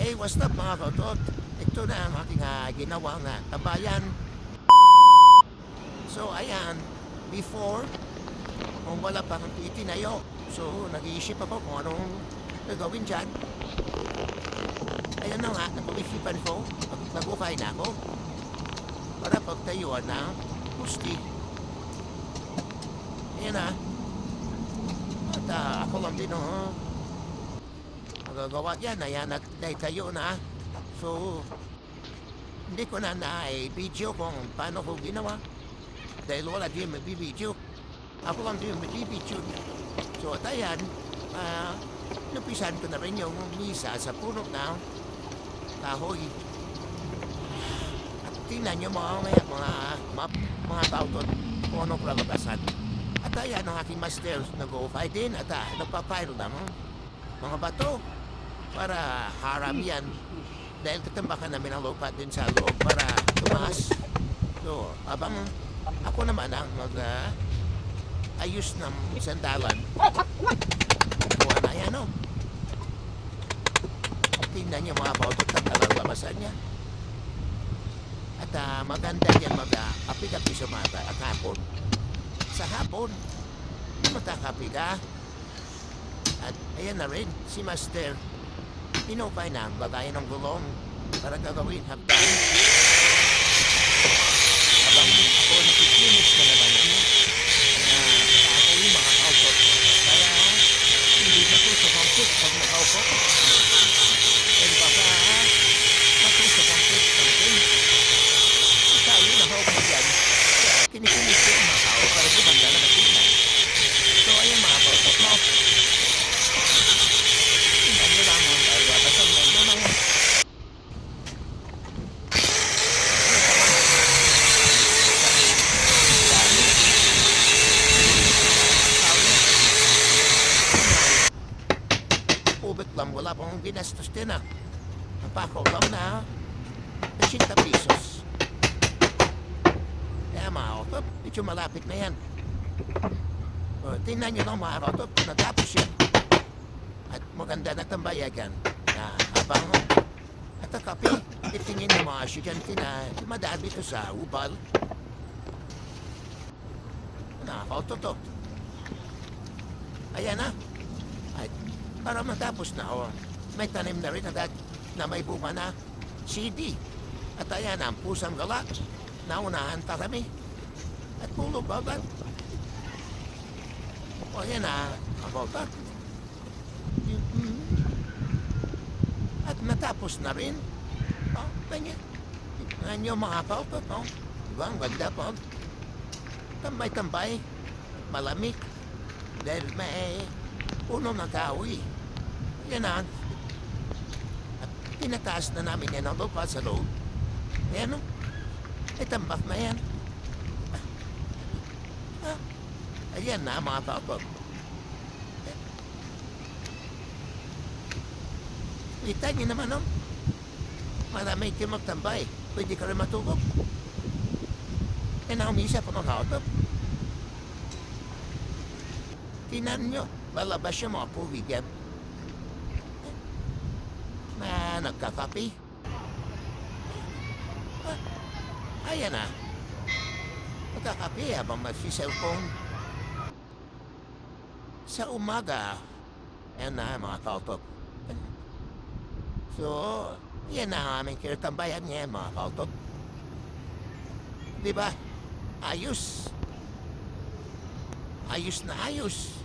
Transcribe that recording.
Hey, what's up mga kautot? Ito na ang aking ah, ginawa nga tabayan. So, ayan, before, kung wala pa kang titinayo, so nag-iisip ako kung anong gagawin dyan. Ayan na nga, nag-iisipan ko, nag-ukay na ako, para pagtayuan na, pusti. Ayan na. At ah, ako lang din, oh. Magagawa yan, ayan, nag naitayo na. So, hindi ko na na-video kung paano ko ginawa. Dahil wala din magbibideo. Ako lang din magbibideo. So, at ayan, ah, napisan ko na rin yung misa sa puno na kahoy. At tingnan nyo mga mga mga, mga, mga tao doon kung anong kalagasan. At ayan ang aking master nag-o-fly din at ah, nagpapile ng mga bato para haram yan. Dahil tatambakan namin ang lupa din sa loob para tumaas. So, abang ako naman ang mag ah, ayos ng sandalan. Kuha na yan, oh. Tingnan niyo mga bautot at kalalabasan niya. At ah, maganda yan mag-api-api sa mata at hapon. Sa hapon, matakapi ka. At ayan na rin, si Master. Pinupay na ang lagayan ng gulong para gagawin hagdan. Habang ako nakikinis na naman ano, na ako yung mga kaukot. Kaya hindi natusok ang kit pag nakaukot. Dahil baka matusok ang kit natin. Tayo nakaukot yan. Kaya kinikinis ko yung mga tao para gumanda na nakita. So ayan mga kaukot mo. Tingnan nyo lang ang kalabatan ng mga Ubit pang ginastos din ah. Napakaw lang na 80 pesos. Kaya mga otop, medyo malapit na yan. O, tingnan nyo lang mga otop, natapos yan. At maganda na tambayagan na habang at ang kape, itingin ng mga estudyante na dumadaan dito sa ubal. Nakakautoto. Ayan na. At para matapos na, oh, may tanim na rin agad na may bunga na CD. At ayan ang pusang gala. Naunahan pa kami. At pulo agad. O yan na, volta. At natapos na rin. Oh, ganyan. Tingnan nyo mga kautot, oh. Diba, ang ganda po. Tambay-tambay. Malamig. Dahil may puno ng kahoy. Yan na. At pinataas na namin yan ang lupa sa loob. Ayan o. Ay tambak na yan. Ah, ayan na mga kautot. Kita niyo naman, no? Marami kayo magtambay. Pwede ka rin matulog. Eh, naumisa pa mga kautot. Tinan nyo, balabas yung mga puwig yan. Na nagkakapi. Ah, ayan na. Nagkakapi habang magsi-cellphone. Sa umaga, ayan na mga kautot. So, yan na ang aming kinatambayan niya, mga kautot. Di ba? Ayos. Ayos na ayos.